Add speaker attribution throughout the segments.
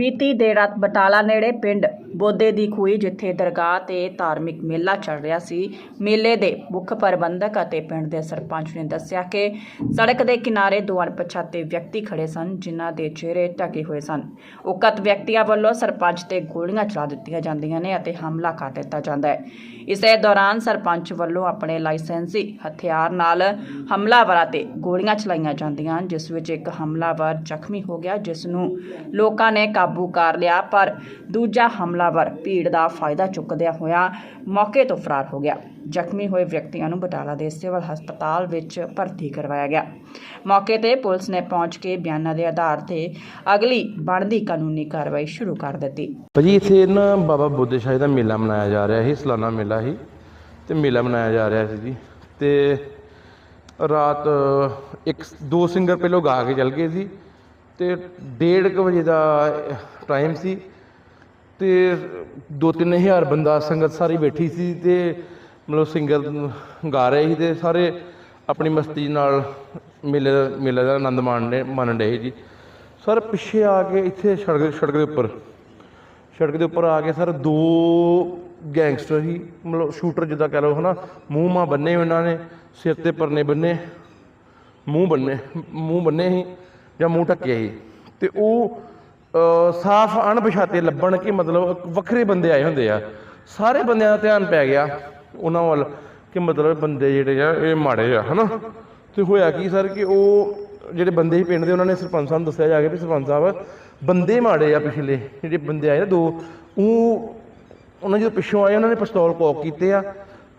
Speaker 1: ਬੀਤੀ ਦੇਰ ਰਾਤ ਬਟਾਲਾ ਨੇੜੇ ਪਿੰਡ ਬੋਧੇ ਦੀ ਖੂਹੀ ਜਿੱਥੇ ਦਰਗਾਹ ਤੇ ਧਾਰਮਿਕ ਮੇਲਾ ਚੱਲ ਰਿਹਾ ਸੀ ਮੇਲੇ ਦੇ ਮੁੱਖ ਪ੍ਰਬੰਧਕ ਅਤੇ ਪਿੰਡ ਦੇ ਸਰਪੰਚ ਨੇ ਦੱਸਿਆ ਕਿ ਸੜਕ ਦੇ ਕਿਨਾਰੇ ਦੋ ਅਣਪਛਾਤੇ ਵਿਅਕਤੀ ਖੜੇ ਸਨ ਜਿਨ੍ਹਾਂ ਦੇ ਚਿਹਰੇ ਢਕੇ ਹੋਏ ਸਨ। ਉਕਤ ਵਿਅਕਤੀਆਂ ਵੱਲੋਂ ਸਰਪੰਚ ਤੇ ਗੋਲੀਆਂ ਚਲਾ ਦਿੱਤੀਆਂ ਜਾਂਦੀਆਂ ਨੇ ਅਤੇ ਹਮਲਾ ਕਰ ਦਿੱਤਾ ਜਾਂਦਾ ਹੈ। ਇਸੇ ਦੌਰਾਨ ਸਰਪੰਚ ਵੱਲੋਂ ਆਪਣੇ ਲਾਇਸੈਂਸੀ ਹਥਿਆਰ ਨਾਲ ਹਮਲਾਵਰਾਂ ਤੇ ਗੋਲੀਆਂ ਚਲਾਈਆਂ ਜਾਂਦੀਆਂ ਹਨ, ਜਿਸ ਵਿੱਚ ਇੱਕ ਹਮਲਾਵਰ ਜ਼ਖਮੀ ਹੋ ਗਿਆ ਜਿਸ ਨੂੰ ਲੋਕਾਂ ਨੇ ਕਾਬੂ ਕਰ ਲਿਆ ਪਰ ਦੂਜਾ ਹਮਲਾਵਰ ਭੀੜ ਦਾ ਫਾਇਦਾ ਚੁੱਕਦਿਆਂ ਹੋਇਆ ਮੌਕੇ ਤੋਂ ਫਰਾਰ ਹੋ ਗਿਆ। ਜ਼ਖਮੀ ਹੋਏ ਵਿਅਕਤੀਆਂ ਨੂੰ ਬਟਾਲਾ ਦੇ ਸਿਵਲ ਹਸਪਤਾਲ ਵਿੱਚ ਭਰਤੀ ਕਰਵਾਇਆ ਗਿਆ। ਮੌਕੇ ਤੇ ਪੁਲਿਸ ਨੇ ਪਹੁੰਚ ਕੇ ਬਿਆਨਾਂ ਦੇ ਆਧਾਰ ਤੇ ਅਗਲੀ ਬਣਦੀ ਕਾਨੂੰਨੀ ਕਾਰਵਾਈ ਸ਼ੁਰੂ ਕਰ ਦਿੱਤੀ।
Speaker 2: ਭਾਜੀ ਇੱਥੇ ਨਾ ਬਾਬਾ ਬੁੱਧ ਸ਼ਾਹ ਦਾ ਮੇਲਾ ਮਨਾਇਆ ਜਾ ਰਿਹਾ ਸੀ, ਸਲਾਨਾ ਮੇਲਾ ਸੀ ਤੇ ਮੇਲਾ ਮਨਾਇਆ ਜਾ ਰਿਹਾ ਸੀ ਜੀ ਤੇ ਰਾਤ ਇੱਕ ਦੋ ਸਿੰਗਰ ਪਹਿਲੋਂ ਗਾ ਕੇ ਚੱਲ ਗਏ ਸੀ ਤੇ 1:30 ਵਜੇ ਦਾ ਟਾਈਮ ਸੀ ਤੇ 2-3000 ਬੰਦਾ ਸੰਗਤ ਸਾਰੀ ਬੈਠੀ ਸੀ ਤੇ ਮਤਲਬ ਸਿੰਗਰ ਗਾ ਰਹੇ ਸੀ ਤੇ ਸਾਰੇ ਆਪਣੀ ਮਸਤੀ ਨਾਲ ਮੇਲੇ ਦਾ ਮੇਲੇ ਦਾ ਆਨੰਦ ਮਾਣਨੇ ਮਾਣਨ ਰਹੇ ਜੀ। ਸਰ, ਪਿੱਛੇ ਆ ਕੇ ਇੱਥੇ ਸੜਕ ਸੜਕ ਦੇ ਉੱਪਰ, ਸੜਕ ਦੇ ਉੱਪਰ ਆ ਕੇ ਸਰ ਦੋ ਗੈਂਗਸਟਰ ਹੀ ਮਤਲਬ ਸ਼ੂਟਰ ਜਿੱਦਾਂ ਕਹਿ ਲਓ ਹਨਾ, ਮੂੰਹ ਮਾ ਬੰਨੇ ਉਹਨਾਂ ਨੇ, ਸਿਰ ਤੇ ਪਰਨੇ ਬੰਨੇ, ਮੂੰਹ ਬੰਨੇ ਮੂੰਹ ਬੰਨੇ ਸੀ ਜਾਂ ਮੂੰਹ ਢੱਕਿਆ ਸੀ। ਤੇ ਉਹ ਸਾਫ਼ ਅਣਪਛਾਤੇ ਲੱਭਣ ਕਿ ਮਤਲਬ ਵੱਖਰੇ ਬੰਦੇ ਆਏ ਹੁੰਦੇ ਆ। ਸਾਰੇ ਬੰਦਿਆਂ ਦਾ ਧਿਆਨ ਪੈ ਗਿਆ ਉਹਨਾਂ ਵੱਲ ਕਿ ਮਤਲਬ ਬੰਦੇ ਜਿਹੜੇ ਆ, ਇਹ ਮਾੜੇ ਆ, ਹਨਾ? ਤੇ ਹੋਇਆ ਕੀ ਸਰ ਕਿ ਉਹ ਜਿਹੜੇ ਬੰਦੇ ਸੀ ਪਿੰਡ ਦੇ, ਉਹਨਾਂ ਨੇ ਸਰਪੰਚ ਸਾਹਿਬ ਨੂੰ ਦੱਸਿਆ ਜਾ ਕੇ ਵੀ ਸਰਪੰਚ ਸਾਹਿਬ, ਬੰਦੇ ਮਾੜੇ ਆ ਪਿਛਲੇ, ਜਿਹੜੇ ਬੰਦੇ ਆਏ ਨਾ ਦੋ, ਉਹ ਉਹਨਾਂ ਜਦੋਂ ਪਿੱਛੋਂ ਆਏ, ਉਹਨਾਂ ਨੇ ਪਿਸਤੌਲ ਕੋਕ ਕੀਤੇ ਆ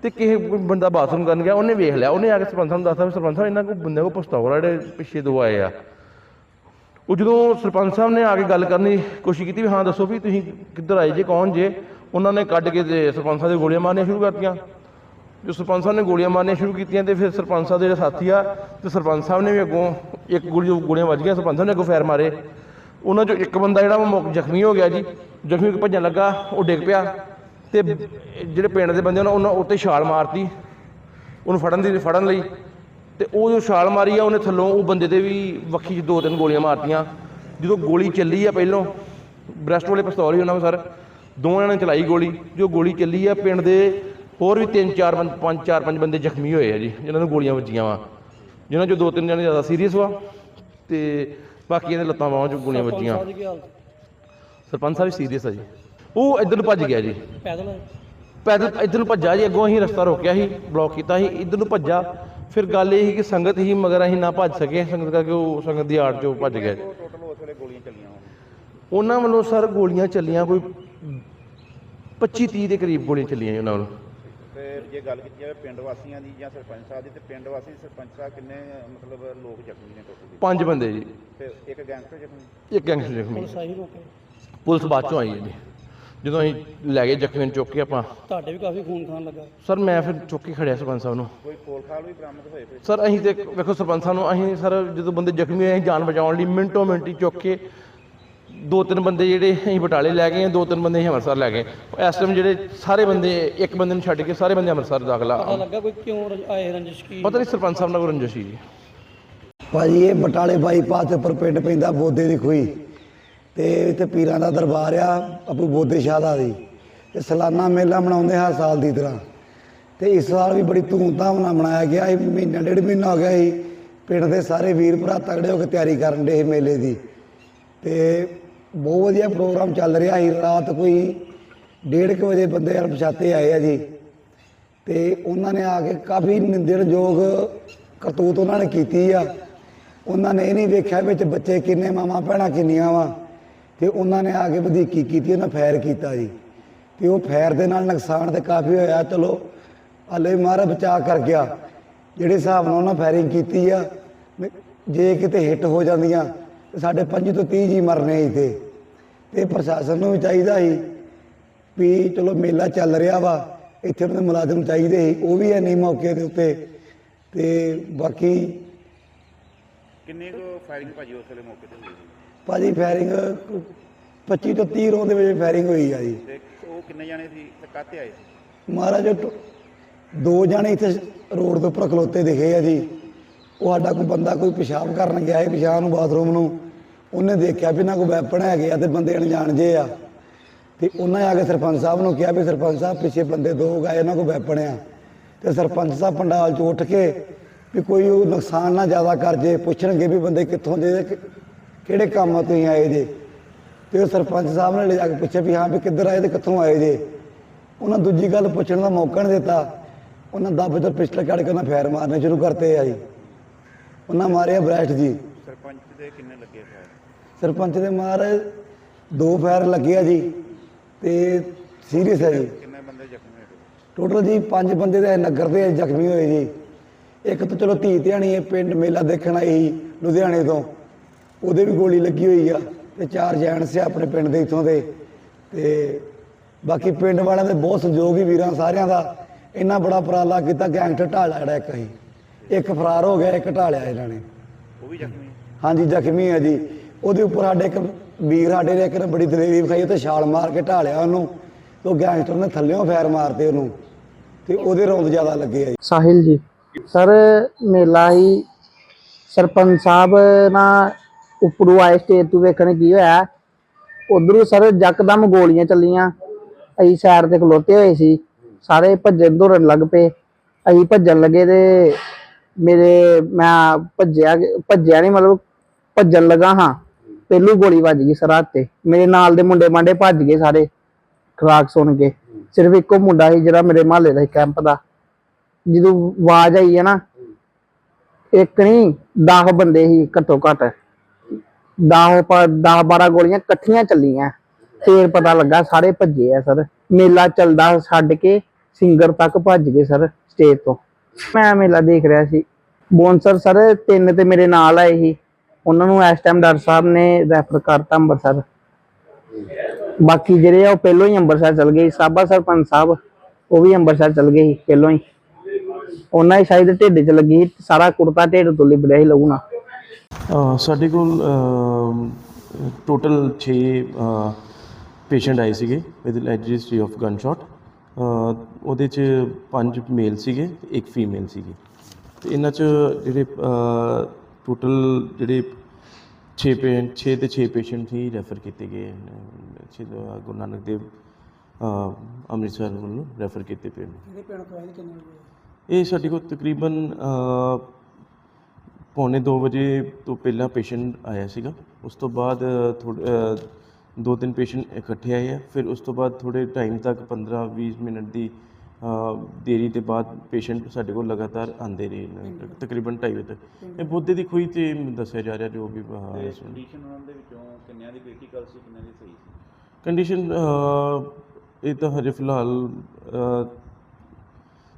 Speaker 2: ਤੇ ਕਿਸੇ ਬੰਦਾ ਬਾਥਰੂਮ ਕਰਨ ਗਿਆ, ਉਹਨੇ ਵੇਖ ਲਿਆ, ਉਹਨੇ ਆ ਕੇ ਸਰਪੰਚ ਸਾਹਿਬ ਨੂੰ ਦੱਸਤਾ ਵੀ ਸਰਪੰਚ ਸਾਹਿਬ, ਇਹਨਾਂ ਕੋਲ ਬੰਦੇ ਕੋਲ ਪਿਸਤੌਲ ਆ, ਜਿਹੜੇ ਪਿੱਛੇ ਦੋ ਆਏ ਆ। ਉਹ ਜਦੋਂ ਸਰਪੰਚ ਸਾਹਿਬ ਨੇ ਆ ਕੇ ਗੱਲ ਕਰਨ ਦੀ ਕੋਸ਼ਿਸ਼ ਕੀਤੀ ਵੀ ਹਾਂ, ਦੱਸੋ ਵੀ ਤੁਸੀਂ ਕਿੱਧਰ ਆਏ ਜੇ, ਕੌਣ ਜੇ, ਉਹਨਾਂ ਨੇ ਕੱਢ ਕੇ ਤੇ ਸਰਪੰਚ ਸਾਹਿਬ ਦੇ ਗੋਲੀਆਂ ਮਾਰਨੀਆਂ ਸ਼ੁਰੂ ਕਰਤੀਆਂ। ਜੋ ਸਰਪੰਚ ਸਾਹਿਬ ਨੇ ਗੋਲੀਆਂ ਮਾਰਨੀਆਂ ਸ਼ੁਰੂ ਕੀਤੀਆਂ ਤੇ ਫਿਰ ਸਰਪੰਚ ਸਾਹਿਬ ਦੇ ਜਿਹੜੇ ਸਾਥੀ ਆ, ਤੇ ਸਰਪੰਚ ਸਾਹਿਬ ਨੇ ਵੀ ਅੱਗੋਂ ਇੱਕ ਗੋਲੀ ਗੋਲੀਆਂ ਵੱਜ ਗਈਆਂ, ਸਰਪੰਚ ਸਾਹਿਬ ਨੇ ਅੱਗੋਂ ਫੈਰ ਮਾਰੇ। ਉਹਨਾਂ ਚੋਂ ਇੱਕ ਬੰਦਾ ਜਿਹੜਾ ਉਹ ਜ਼ਖਮੀ ਹੋ ਗਿਆ ਜੀ, ਜ਼ਖਮੀ ਭੱਜਣ ਲੱਗਾ, ਉਹ ਡਿੱਗ ਪਿਆ। ਤੇ ਜਿਹੜੇ ਪਿੰਡ ਦੇ ਬੰਦੇ ਉਹਨਾਂ ਉਹਨਾਂ ਉੱਤੇ ਛਾਲ ਮਾਰਤੀ, ਉਹਨੂੰ ਫੜਨ ਦੀ, ਫੜਨ ਲਈ। ਤੇ ਉਹ ਜੋ ਛਾਲ ਮਾਰੀ ਆ ਉਹਨੇ ਥੱਲੋਂ ਉਹ ਬੰਦੇ ਦੇ ਵੀ ਵੱਖੀ 'ਚ ਦੋ ਤਿੰਨ ਗੋਲੀਆਂ ਮਾਰਤੀਆਂ। ਜਦੋਂ ਗੋਲੀ ਚੱਲੀ ਆ ਪਹਿਲੋਂ ਬ੍ਰੈਸਟ ਵਾਲੇ ਪਿਸਤੌਲ ਹੀ ਉਹਨਾਂ ਕੋਲ ਸਰ। ਦੋਵਾਂ ਨੇ ਚਲਾਈ ਗੋਲੀ। ਜੋ ਗੋਲੀ ਚੱਲੀ ਆ ਪਿੰਡ ਦੇ ਹੋਰ ਵੀ ਤਿੰਨ ਚਾਰ ਬੰਦ ਪੰਜ ਚਾਰ ਪੰਜ ਬੰਦੇ ਜ਼ਖਮੀ ਹੋਏ ਆ ਜੀ ਜਿਨ੍ਹਾਂ ਨੂੰ ਗੋਲੀਆਂ ਵੱਜੀਆਂ ਵਾ। ਜਿਨ੍ਹਾਂ ਚੋਂ ਦੋ ਤਿੰਨ ਜਣੇ ਜ਼ਿਆਦਾ ਸੀਰੀਅਸ ਵਾ ਤੇ ਬਾਕੀਆਂ ਦੇ ਲੱਤਾਂ ਬਾਹਾਂ 'ਚ ਗੋਲੀਆਂ ਵੱਜੀਆਂ। ਸਰਪੰਚ ਸਾਹਿਬ ਸੀਰੀਅਸ ਆ ਜੀ। ਉਹ ਇੱਧਰ ਨੂੰ ਭੱਜ ਗਿਆ ਜੀ।
Speaker 3: ਪੈਦਲ
Speaker 2: ਪੈਦਲ ਇੱਧਰ ਨੂੰ ਭੱਜਾ ਜੀ ਅੱਗੋਂ ਅਸੀਂ ਰਸਤਾ ਰੋਕਿਆ ਸੀ ਬਲੌਕ ਕੀਤਾ ਸੀ ਇੱਧਰ ਨੂੰ ਭੱਜਾ ਫਿਰ ਗੱਲ ਇਹ ਸੀ ਕਿ ਸੰਗਤ ਹੀ ਮਗਰ ਅਸੀਂ ਨਾ ਭੱਜ ਸਕੇ ਸੰਗਤ ਕਰਕੇ ਉਹ ਸੰਗਤ ਦੀ ਆੜ ਚੋਂ ਭੱਜ ਗਏ।
Speaker 4: ਟੋਟਲ ਉਸ ਵੇਲੇ ਗੋਲੀਆਂ ਚੱਲੀਆਂ ਹੋਣ
Speaker 2: ਉਹਨਾਂ ਵੱਲੋਂ ਸਰ ਗੋਲੀਆਂ ਚੱਲੀਆਂ ਕੋਈ 25 30 ਦੇ ਕਰੀਬ ਗੋਲੀਆਂ ਚੱਲੀਆਂ ਜੀ ਉਹਨਾਂ ਵੱਲੋਂ।
Speaker 4: ਤੇ ਜੇ ਗੱਲ ਕੀਤੀ ਜਾਵੇ ਪਿੰਡ ਵਾਸੀਆਂ ਦੀ ਜਾਂ ਸਰਪੰਚ ਸਾਹਿਬ ਦੀ ਤੇ ਪਿੰਡ ਵਾਸੀ ਸਰਪੰਚ ਸਾਹਿਬ ਕਿੰਨੇ ਮਤਲਬ ਲੋਕ ਜ਼ਖਮੀ ਨੇ ਟੋਟਲ?
Speaker 2: ਪੰਜ ਬੰਦੇ ਜੀ।
Speaker 4: ਤੇ ਇੱਕ ਗੈਂਗਸਟਰ ਜ਼ਖਮੀ?
Speaker 2: ਇੱਕ ਗੈਂਗਸਟਰ ਜ਼ਖਮੀ।
Speaker 3: ਸਹੀ ਮੌਕੇ
Speaker 2: ਪੁਲਿਸ ਬਾਅਦ ਚੋਂ ਆਈ ਹੈ ਜੀ। ਜਦੋਂ ਅਸੀਂ ਲੈ ਗਏ ਜ਼ਖਮੀਆਂ ਨੂੰ ਚੁੱਕ ਕੇ ਆਪਾਂ।
Speaker 3: ਤੁਹਾਡੇ ਵੀ ਕਾਫੀ ਖੂਨ ਖਾਨ ਲੱਗਾ।
Speaker 2: ਸਰ ਮੈਂ ਫਿਰ ਚੁੱਕ ਕੇ ਖੜਿਆ ਸਰਪੰਚ ਸਾਹਿਬ ਨੂੰ।
Speaker 4: ਕੋਈ ਪੋਲ ਖਾਲ ਵੀ ਬਰਾਮਦ ਹੋਏ ਫਿਰ
Speaker 2: ਸਰ ਅਸੀਂ ਤੇ ਵੇਖੋ ਸਰਪੰਚ ਸਾਹਿਬ ਨੂੰ ਅਸੀਂ ਸਰ ਜਦੋਂ ਬੰਦੇ ਜ਼ਖਮੀ ਹੋਏ ਅਸੀਂ ਜਾਨ ਬਚਾਉਣ ਲਈ ਮਿੰਟੋ ਮਿੰਟ ਚੁੱਕ ਕੇ ਦੋ ਤਿੰਨ ਬੰਦੇ ਜਿਹੜੇ ਅਸੀਂ ਬਟਾਲੇ ਲੈ ਗਏ ਦੋ ਤਿੰਨ ਬੰਦੇ ਅਸੀਂ ਅੰਮ੍ਰਿਤਸਰ ਲੈ ਗਏ। ਇਸ ਟਾਈਮ ਜਿਹੜੇ ਸਾਰੇ ਬੰਦੇ ਇੱਕ ਬੰਦੇ ਨੂੰ ਛੱਡ ਕੇ ਸਾਰੇ ਬੰਦੇ ਅੰਮ੍ਰਿਤਸਰ ਦਾਖਲਾ
Speaker 3: ਪਤਾ ਲੱਗਾ ਕੋਈ ਕਿਉਂ ਰਜ- ਆਏ ਰੰਜਿਸ਼ ਕੀ?
Speaker 2: ਪਤਾ ਨਹੀਂ ਸਰਪੰਚ ਸਾਹਿਬ ਨਾਲ ਕੋਈ ਰੰਜਿਸ਼ ਸੀ। ਜੀ
Speaker 5: ਭਾਜੀ ਇਹ ਬਟਾਲੇ ਬਾਈਪਾਸ ਉੱਪਰ ਪਿੰਡ ਪੈਂਦਾ ਬੋਦੇ ਦੀ ਖੂਹੀ। ਤੇ ਇੱਥੇ ਪੀਰਾਂ ਦਾ ਦਰਬਾਰ ਆ ਆਪੂ ਬੋਦੇ ਸ਼ਾਹ ਦਾ ਜੀ ਤੇ ਸਾਲਾਨਾ ਮੇਲਾ ਮਨਾਉਂਦੇ ਹਰ ਸਾਲ ਦੀ ਤਰ੍ਹਾਂ। ਤੇ ਇਸ ਸਾਲ ਵੀ ਬੜੀ ਧੂਮਧਾਮ ਨਾਲ ਮਨਾਇਆ ਗਿਆ ਇਹ ਮਹੀਨਾ, ਡੇਢ ਮਹੀਨਾ ਹੋ ਗਿਆ ਸੀ। ਪਿੰਡ ਦੇ ਸਾਰੇ ਵੀਰ ਭਰਾ ਤਗੜੇ ਹੋ ਕੇ ਤਿਆਰੀ ਕਰਨ ਦੇ ਮੇਲੇ ਦੀ। ਤੇ ਬਹੁਤ ਵਧੀਆ ਪ੍ਰੋਗਰਾਮ ਚੱਲ ਰਿਹਾ ਸੀ। ਰਾਤ ਕੋਈ 1:30 ਵਜੇ ਬੰਦੇ ਅਣਪਛਾਤੇ ਆਏ ਆ ਜੀ। ਤੇ ਉਹਨਾਂ ਨੇ ਆ ਕੇ ਕਾਫੀ ਨਿੰਦਣਯੋਗ ਕਰਤੂਤ ਉਹਨਾਂ ਨੇ ਕੀਤੀ ਆ। ਉਹਨਾਂ ਨੇ ਇਹ ਨਹੀਂ ਵੇਖਿਆ ਵਿੱਚ ਬੱਚੇ ਕਿੰਨੇ, ਮਾਵਾਂ, ਭੈਣਾਂ ਕਿੰਨੀਆਂ ਵਾ। ਤੇ ਉਹਨਾਂ ਨੇ ਆ ਕੇ ਵਧੀਕੀ ਕੀਤੀ, ਉਹਨਾਂ ਫੈਰ ਕੀਤਾ ਜੀ। ਤੇ ਉਹ ਫੈਰ ਦੇ ਨਾਲ ਨੁਕਸਾਨ ਤੇ ਕਾਫੀ ਹੋਇਆ, ਚਲੋ, ਹਲੇ ਮਾਰਾ ਬਚਾ ਕਰ ਗਿਆ। ਜਿਹੜੇ ਹਿਸਾਬ ਨਾਲ ਉਹਨਾਂ ਫਾਇਰਿੰਗ ਕੀਤੀ ਆ ਜੇ ਕਿਤੇ ਹਿੱਟ ਹੋ ਜਾਂਦੀਆਂ, ਤੇ ਸਾਡੇ 5 ਤੋਂ 30 ਜੀ ਮਰਨੇ ਇੱਥੇ। ਤੇ ਪ੍ਰਸ਼ਾਸਨ ਨੂੰ ਵੀ ਚਾਹੀਦਾ ਸੀ ਵੀ ਚਲੋ ਮੇਲਾ ਚੱਲ ਰਿਹਾ ਵਾ, ਇੱਥੇ ਉਹਨਾਂ ਦੇ ਮੁਲਾਜ਼ਮ ਚਾਹੀਦੇ ਸੀ, ਉਹ ਵੀ ਹੈ ਨਹੀਂ ਮੌਕੇ ਦੇ ਉੱਤੇ। ਤੇ ਬਾਕੀ
Speaker 4: ਕਿੰਨੇ ਕੁ ਫਾਇਰਿੰਗ ਭਾਜੀ ਉਸ ਵੇਲੇ ਮੌਕੇ ਤੇ ਹੋਈ
Speaker 5: ਭਾਜੀ ਫਾਇਰਿੰਗ 25 ਤੋਂ 30 ਰੋਂ ਦੇ ਵਿੱਚ ਫਾਇਰਿੰਗ ਹੋਈ ਆ ਜੀ।
Speaker 4: ਤੇ ਉਹ ਕਿੰਨੇ ਜਾਣੇ ਸੀ ਤੇ ਕਾਤੇ ਆਏ ਸੀ?
Speaker 5: ਮਹਾਰਾਜ ਉਹ ਟੋ- ਦੋ ਜਣੇ ਇੱਥੇ ਰੋਡ ਦੇ ਉੱਪਰ ਖਲੋਤੇ ਦਿਖੇ ਆ ਜੀ। ਉਹ ਸਾਡਾ ਕੋਈ ਬੰਦਾ ਕੋਈ ਪਿਸ਼ਾਬ ਕਰਨ ਗਿਆ ਹੈ ਪਿਸ਼ਾਬ ਨੂੰ ਬਾਥਰੂਮ ਨੂੰ। ਉਹਨੇ ਦੇਖਿਆ ਵੀ ਇਹਨਾਂ ਕੋਲ ਵੈਪਨ ਹੈਗੇ ਆ ਤੇ ਬੰਦੇ ਅਣਜਾਣ ਜੇ ਆ। ਤੇ ਉਹਨਾਂ ਆ ਕੇ ਸਰਪੰਚ ਸਾਹਿਬ ਨੂੰ ਕਿਹਾ ਵੀ ਸਰਪੰਚ ਸਾਹਿਬ ਪਿੱਛੇ ਬੰਦੇ ਦੋ ਗਏ ਇਹਨਾਂ ਕੋਲ ਵੈਪਨ ਆ। ਤੇ ਸਰਪੰਚ ਸਾਹਿਬ ਪੰਡਾਲ ਚ ਉੱਠ ਕੇ ਵੀ ਕੋਈ ਉਹ ਨੁਕਸਾਨ ਨਾ ਜ਼ਿਆਦਾ ਕਰ ਜੇ ਪੁੱਛਣਗੇ ਵੀ ਬੰਦੇ ਕਿੱਥੋਂ ਦੇ ਤੇ ਕਿ- ਕਿਹੜੇ ਕੰਮ ਤੁਸੀਂ ਆਏ ਜੇ? ਤੇ ਉਹ ਸਰਪੰਚ ਸਾਹਿਬ ਨੇ ਲੈ ਜਾ ਕੇ ਪੁੱਛਿਆ ਵੀ ਹਾਂ ਵੀ ਕਿੱਧਰ ਆਏ ਤੇ ਕਿੱਥੋਂ ਆਏ ਜੇ? ਉਹਨਾਂ ਦੂਜੀ ਗੱਲ ਪੁੱਛਣ ਦਾ ਮੌਕਾ ਨਹੀਂ ਦਿੱਤਾ। ਉਹਨਾਂ ਦੱਬ ਤੋਂ ਪਿਸਟਲ ਕੱਢ ਕੇ ਉਹਨਾਂ ਫੈਰ ਮਾਰਨੇ ਸ਼ੁਰੂ ਕਰਤੇ ਆ ਜੀ। ਉਹਨਾਂ ਮਾਰਿਆ ਬ੍ਰੈਸਟ ਜੀ।
Speaker 4: ਸਰਪੰਚ ਦੇ ਕਿੰਨੇ ਲੱਗੇ ਹੋਏ
Speaker 5: ਸਰਪੰਚ ਦੇ ਮਾਰ ਦੋ ਫਾਇਰ ਲੱਗੇ ਆ ਜੀ। ਤੇ ਸੀਰੀਅਸ ਹੈ ਜੀ।
Speaker 4: ਕਿੰਨੇ ਬੰਦੇ ਜ਼ਖਮੀ ਹੋਏ?
Speaker 5: ਟੋਟਲ ਜੀ ਪੰਜ ਬੰਦੇ ਦੇ ਨਗਰ ਦੇ ਜ਼ਖਮੀ ਹੋਏ ਜੀ। ਇੱਕ ਤਾਂ ਚਲੋ ਧੀ ਧਿਆਣੀ ਇਹ ਪਿੰਡ ਮੇਲਾ ਦੇਖਣ ਆਈ ਲੁਧਿਆਣੇ ਤੋਂ। ਉਹਦੇ ਵੀ ਗੋਲੀ ਲੱਗੀ ਹੋਈ ਆ ਤੇ ਚਾਰ ਜੈਂਟਸ ਆ ਆਪਣੇ ਪਿੰਡ ਦੇ ਇਥੋਂ ਦੇ ਤੇ ਬਾਕੀ ਪਿੰਡ ਵਾਲਿਆਂ ਦੇ ਬਹੁਤ ਸਹਿਯੋਗ ਹੀ ਵੀਰਾਂ ਸਾਰਿਆਂ ਦਾ। ਇੰਨਾ ਬੜਾ ਉਪਰਾਲਾ ਕੀਤਾ ਗੈਂਗਸਟਰ ਢਾਲਿਆ ਜਿਹੜਾ ਇੱਕ ਹੀ ਇੱਕ ਫਰਾਰ ਹੋ ਗਿਆ ਇੱਕ ਢਾਲਿਆ ਇਹਨਾਂ ਨੇ।
Speaker 4: ਉਹ ਵੀ ਜ਼ਖਮੀ
Speaker 5: ਹਾਂਜੀ ਜ਼ਖਮੀ ਹੈ ਜੀ। ਉਹਦੇ ਉੱਪਰ ਸਾਡੇ ਇੱਕ ਵੀਰ ਸਾਡੇ ਨੇ ਇੱਕ ਨੇ ਬੜੀ ਦਲੇਰੀ ਵਿਖਾਈ ਤੇ ਛਾਲ ਮਾਰ ਕੇ ਢਾਲਿਆ ਉਹਨੂੰ ਤੇ ਉਹ ਗੈਂਗਸਟਰ ਨੇ ਥੱਲਿਓਂ ਫਾਇਰ ਮਾਰਤੇ ਉਹਨੂੰ ਤੇ ਉਹਦੇ ਰੌਂਦ ਜ਼ਿਆਦਾ ਲੱਗੇ ਆ ਜੀ।
Speaker 6: ਸਾਹਿਲ ਜੀ ਸਰ ਮੇਲਾ ਹੀ ਸਰਪੰਚ ਸਾਹਿਬ ਨਾ ਉੱਪਰੋਂ ਆਏ ਸਟੇਜ ਤੋਂ ਵੇਖਣ ਕੀ ਹੋਇਆ, ਉਧਰੋਂ ਸਰ ਜੱਕਦਮ ਗੋਲੀਆਂ ਚੱਲੀਆਂ, ਅਸੀਂ ਸਾਈਡ ਤੇ ਖਲੋਤੇ ਹੋਏ ਸੀ, ਸਾਰੇ ਭੱਜਣ ਦੌੜਨ ਲੱਗ ਪਏ, ਅਸੀਂ ਭੱਜਣ ਲੱਗੇ ਤੇ ਮੇਰੇ, ਮੈਂ ਭੱਜਿਆ ਭੱਜਿਆ ਨਹੀਂ ਮਤਲਬ ਭੱਜਣ ਲੱਗਾ ਹਾਂ, ਪਹਿਲੂ ਗੋਲੀ ਵੱਜ ਗਈ ਸਰ ਹੱਥ ਤੇ, ਮੇਰੇ ਨਾਲ ਦੇ ਮੁੰਡੇ ਮਾਂਡੇ ਭੱਜ ਗਏ ਸਾਰੇ, ਖਰਾਕ ਸੁਣ ਕੇ, ਸਿਰਫ ਇੱਕੋ ਮੁੰਡਾ ਸੀ ਜਿਹੜਾ ਮੇਰੇ ਮਹੱਲੇ ਦਾ ਸੀ ਕੈਂਪ ਦਾ, ਜਦੋਂ ਆਵਾਜ਼ ਆਈ ਹੈ ਨਾ, ਇੱਕ ਨਹੀਂ 10 ਬੰਦੇ ਸੀ ਘੱਟੋ ਘੱਟ 10 10 12 ਗੋਲੀਆਂ ਇਕੱਠੀਆਂ ਚੱਲੀਆਂ। ਫੇਰ ਪਤਾ ਲੱਗਾ ਸਾਰੇ ਭੱਜੇ ਆ ਸਰ। ਮੇਲਾ ਚੱਲਦਾ ਛੱਡ ਕੇ ਸਿੰਗਰ ਤੱਕ ਭੱਜ ਗਏ ਸਰ ਸਟੇਜ ਤੋਂ। ਮੈਂ ਮੇਲਾ ਦੇਖ ਰਿਹਾ ਸੀ। ਬੌਂਸਰ ਸਰ ਤਿੰਨ ਤੇ ਮੇਰੇ ਨਾਲ ਆਏ ਸੀ। ਉਹਨਾਂ ਨੂੰ ਇਸ ਟਾਈਮ ਡਾਕਟਰ ਸਾਹਿਬ ਨੇ ਰੈਫਰ ਕਰਤਾ ਅੰਮ੍ਰਿਤਸਰ ਬਾਕੀ ਜਿਹੜੇ ਆ ਉਹ ਪਹਿਲੋਂ ਹੀ ਅੰਮ੍ਰਿਤਸਰ ਚਲ ਗਏ ਸੀ। ਸਾਬਾ ਸਰਪੰਚ ਸਾਹਿਬ ਉਹ ਵੀ ਅੰਮ੍ਰਿਤਸਰ ਚਲ ਗਏ ਸੀ ਪਹਿਲੋਂ ਹੀ। ਉਹਨਾਂ ਹੀ ਸ਼ਾਇਦ ਢਿੱਡ 'ਚ ਲੱਗੀ ਸੀ, ਸਾਰਾ ਕੁੜਤਾ ਢਿੱਡ ਤੋਂ ਲਿਬੜਿਆ ਸੀ ਲਹੂ ਨਾਲ।
Speaker 7: ਸਾਡੇ ਕੋਲ ਟੋਟਲ 6 ਪੇਸ਼ੈਂਟ ਆਏ ਸੀਗੇ with registry of gunshot ਉਹਦੇ ਚ ਪੰਜ ਮੇਲ ਸੀਗੇ ਇੱਕ ਫੀਮੇਲ ਸੀਗੀ। ਤੇ ਇਹਨਾਂ ਚ ਜਿਹੜੇ ਟੋਟਲ ਜਿਹੜੇ 6 ਪੇਸ਼ੈਂਟ 6 ਤੇ 6 ਪੇਸ਼ੈਂਟ ਹੀ ਰੈਫਰ ਕੀਤੇ ਗਏ। ਗੁਰੂ ਨਾਨਕ ਦੇਵ ਅੰਮ੍ਰਿਤਸਰ ਵੱਲੋਂ ਰੈਫਰ ਕੀਤੇ ਪਏ ਨੇ। ਇਹ ਸਾਡੇ ਕੋਲ ਤਕਰੀਬਨ ਪੌਣੇ 2 ਵਜੇ ਤੋਂ ਪਹਿਲਾਂ ਪੇਸ਼ੈਂਟ ਆਇਆ ਸੀਗਾ। ਉਸ ਤੋਂ ਬਾਅਦ ਥੋੜੇ ਦੋ ਤਿੰਨ ਪੇਸ਼ੈਂਟ ਇਕੱਠੇ ਆਏ ਆ। ਫਿਰ ਉਸ ਤੋਂ ਬਾਅਦ ਥੋੜੇ ਟਾਈਮ ਤੱਕ 15 20 ਮਿੰਟ ਦੀ ਦੇਰੀ ਦੇ ਬਾਅਦ ਪੇਸ਼ੈਂਟ ਸਾਡੇ ਕੋਲ ਲਗਾਤਾਰ ਆਉਂਦੇ ਰਹੇ ਨੇ। ਤਕਰੀਬਨ 2:30 ਵਜੇ ਤੱਕ। ਇਹ ਬੋਧੇ ਦੀ ਖੋਈ ਤੇ ਦੱਸਿਆ ਜਾ ਰਿਹਾ ਜੋ ਵੀ ਅ, ਇਸ ਵੇਲੇ।
Speaker 4: ਕੰਡੀਸ਼ਨ ਉਹਨਾਂ ਦੇ ਵਿੱਚੋਂ ਕਿੰਨਿਆਂ ਦੀ ਕ੍ਰਿਟੀਕਲ ਸੀ ਕਿੰਨਿਆਂ ਦੀ ਸਹੀ ਸੀ?
Speaker 7: ਕੰਡੀਸ਼ਨ ਇਹ ਤਾਂ ਹਜੇ ਫਿਲਹਾਲ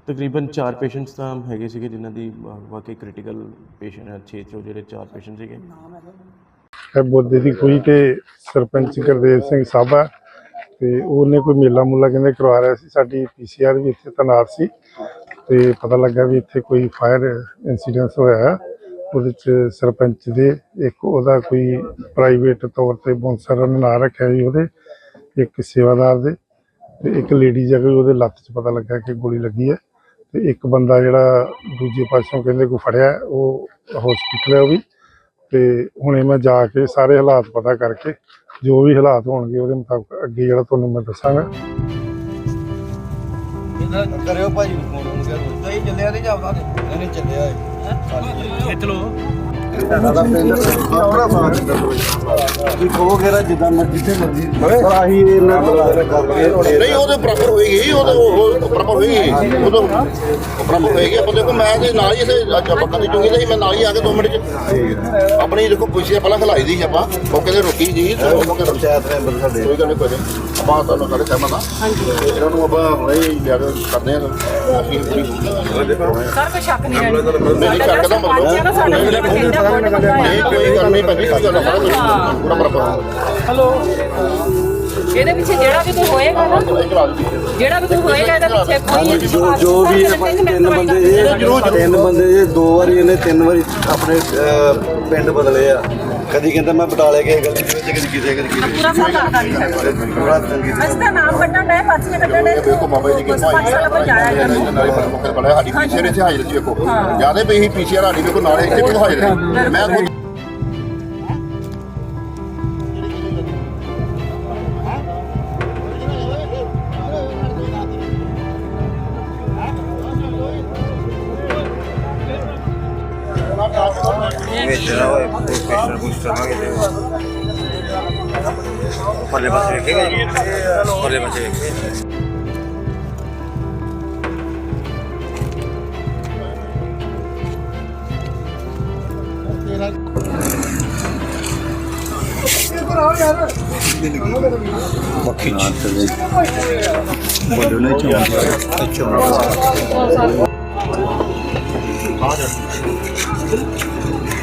Speaker 7: ਤਕਰੀਬਨ 4 ਪੇਸ਼ੈਂਟਸ ਤਾਂ ਹੈਗੇ ਸੀਗੇ ਜਿਨ੍ਹਾਂ ਦੀ ਅ, ਵਾਕਈ ਕ੍ਰਿਟੀਕਲ ਪੇਸ਼ੈਂਟ 6 ਚੋਂ ਜਿਹੜੇ 4 ਪੇਸ਼ੈਂਟ ਸੀਗੇ।
Speaker 8: ਹੈ ਬੋਦੇ ਦੀ ਖੂਹੀ ਤੇ ਸਰਪੰਚ ਗੁਰਦੇਵ ਸਿੰਘ ਸਾਬਾ ਤੇ ਉਹਨੇ ਕੋਈ ਮੇਲਾ ਮੂਲਾ ਕਹਿੰਦੇ ਕਰਵਾ ਰਿਹਾ ਸੀ। ਸਾਡੀ ਪੀਸੀਆਰ ਵੀ ਇੱਥੇ ਤੈਨਾਤ ਸੀ ਤੇ ਪਤਾ ਲੱਗਾ ਵੀ ਇੱਥੇ ਕੋਈ ਫਾਇਰ ਇਨਸੀਡੈਂਟ ਹੋਇਆ ਹੈ। ਉਹਦੇ ਚ ਸਰਪੰਚ ਦੇ ਇੱਕ ਉਹਦਾ ਕੋਈ ਪ੍ਰਾਈਵੇਟ ਤੌਰ ਤੇ ਬੌਂਸਰ ਨੇ ਨਾਂ ਰੱਖਿਆ ਜੀ ਉਹਦੇ ਇੱਕ ਸੇਵਾਦਾਰ ਦੇ ਤੇ ਇੱਕ ਲੇਡੀ ਜਾ ਕੇ ਉਹਦੇ ਲੱਤ 'ਚ ਪਤਾ ਲੱਗਾ ਕਿ ਗੋਲੀ ਲੱਗੀ ਹੈ। ਤੇ ਇੱਕ ਬੰਦਾ ਜਿਹੜਾ ਦੂਜੇ ਪਾਸੋਂ ਕਹਿੰਦੇ ਕੋਈ ਫੜਿਆ ਹੈ, ਉਹ ਹਸਪੀਟਲ ਹੈ ਉਹ ਵੀ। ਤੇ ਹੁਣੇ ਮੈਂ ਜਾ ਕੇ ਸਾਰੇ ਹਾਲਾਤ ਪਤਾ ਕਰਕੇ ਜੋ ਵੀ ਹਾਲਾਤ ਹੋਣਗੇ ਉਹਦੇ ਮੁਤਾਬਕ ਅੱਗੇ ਜਿਹੜਾ ਤੁਹਾਨੂੰ ਮੈਂ ਦੱਸਾਂਗਾ।
Speaker 9: ਕਰਿਓ ਭਾਜੀ ਨੂੰ ਫੋਨ ਉਹਨੂੰ ਕਰੋ ਤੁਸੀਂ ਚੱਲਿਆ ਨਹੀਂ ਜਾਵਦਾ ਨਹੀਂ ਚੱਲਿਆ ਖਿੱਚ ਲੋ ਸਾਡਾ ਪਿੰਡ ਆਪਣਾ ਬਾਹਰ ਕੀ ਕਹੋ ਗੇਰਾ ਜਿੱਦਾਂ ਮਰਜ਼ੀ ਤੇ ਮਰਜ਼ੀ ਪਰ ਆਹੀ ਇਹਨਾਂ ਬੁਲਾ ਕੇ ਕਰਕੇ
Speaker 10: ਨਹੀਂ ਉਹਦੇ ਬਰਾਬਰ ਹੋਏਗੀ ਉਹ ਬਰਾਬਰ ਹੋਏਗੀ ਉਹਦੇ ਬਰਾਬਰ ਹੋਏਗੀ। ਆਪਾਂ ਦੇਖੋ ਮੈਂ ਤੇ ਨਾਲ ਹੀ ਇਸੇ ਬੱਕਾ ਦੀ ਚੁੰਗੀ ਸੀ, ਮੈਂ ਨਾਲ ਹੀ ਆ ਕੇ 2 ਮਿੰਟ ਚ ਆਪਣੀ ਦੇਖੋ ਪੁੱਛਿਆ ਪਹਿਲਾਂ ਖਲਾਈ ਦੀ ਆਪਾਂ। ਮੌਕੇ ਤੇ ਰੋਕੀ ਜੀ ਉਹ ਤੇ
Speaker 9: ਪੰਚਾਇਤ ਮੈਂਬਰ ਸਾਡੇ
Speaker 10: ਕੋਈ ਗੱਲ ਨਹੀਂ ਕੋਈ ਆਪਾਂ ਤੁਹਾਨੂੰ ਸਾਰੇ ਸਹਿਮਤ ਹਾਂ। ਤੇ ਇਹਨਾਂ ਨੂੰ ਆਪਾਂ ਹੁਣੇ ਹੀ ਲਿਆ ਕੇ ਕਰਦੇ ਹਾਂ। ਅਸੀਂ
Speaker 1: ਸਰ ਕੋਈ ਸ਼ੱਕ ਨਹੀਂ
Speaker 10: ਨਹੀਂ ਸ਼ੱਕ ਦਾ ਮਤਲਬ ਕੋਈ ਗੱਲ ਨਹੀਂ ਭਾਜੀ ਕੋਈ ਗੱਲ ਨਹੀਂ ਪੂਰਾ ਬਰਾਬਰ
Speaker 1: ਇਹਦੇ ਪਿੱਛੇ ਜਿਹੜਾ ਵੀ ਕੋਈ ਹੋਏਗਾ ਨਾ ਜਿਹੜਾ ਵੀ ਕੋਈ ਹੋਏਗਾ ਇਹਦੇ ਪਿੱਛੇ ਕੋਈ
Speaker 9: ਜੋ ਜੋ ਵੀ ਤਿੰਨ ਬੰਦੇ ਜੇ ਤਿੰਨ ਬੰਦੇ ਜੇ ਦੋ ਵਾਰੀ ਇਹਨੇ ਤਿੰਨ ਵਾਰੀ ਆਪਣੇ ਪਿੰਡ ਬਦਲੇ ਆ। ਕਦੀ ਕਹਿੰਦਾ ਮੈਂ ਬਟਾਲੇ ਗਏ ਗਲੀ ਦੇ ਵਿੱਚ ਕਦੀ ਕਿਤੇ ਕਦੀ ਕਿਤੇ
Speaker 1: ਪੂਰਾ ਸਾਲ ਲੱਗਦਾ ਨਹੀਂ। ਹੈ
Speaker 9: ਪੂਰਾ ਤੰਗੀ
Speaker 1: ਅਸੀਂ ਤਾਂ ਨਾਮ ਕੱਢਣ ਡਏ ਪਰਚੀਆਂ ਕੱਢਣ ਡਏ
Speaker 10: ਦੇਖੋ ਬਾਬਾ ਜੀ ਦੀ ਕਿਰਪਾ
Speaker 1: ਪੰਜ ਸਾਲ ਕੋਈ ਜਾਇਆ
Speaker 10: ਬੜਾ ਸਾਡੀ ਪੀਸੀਆਰ ਇੱਥੇ ਹਾਜ਼ਰ ਸੀ ਵੇਖੋ ਜ਼ਿਆਦਾ ਵੀ ਅਸੀਂ ਪੀਸੀਆਰ ਸਾਡੀ ਵੇਖੋ ਨਾਲੇ ਇੱਥੇ ਵੀ ਹਾਜ਼ਰ ਮੈਂ ਖੁਦ
Speaker 9: ਕੋਈ ਪੇਸ਼ੈਂਟ ਪੁੱਛਣਾ ਕਿਤੇ ਪਰਲੇ ਪਾਸੇ ਵੇਖੇਗਾ ਜੀ। ਪਰਲੇ ਪਾਸੇ ਵੇਖੇਗਾ। ਅੰਮ੍ਰਿਤਸਰ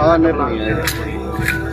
Speaker 9: ਆ ਨੇ ਪਈਆਂ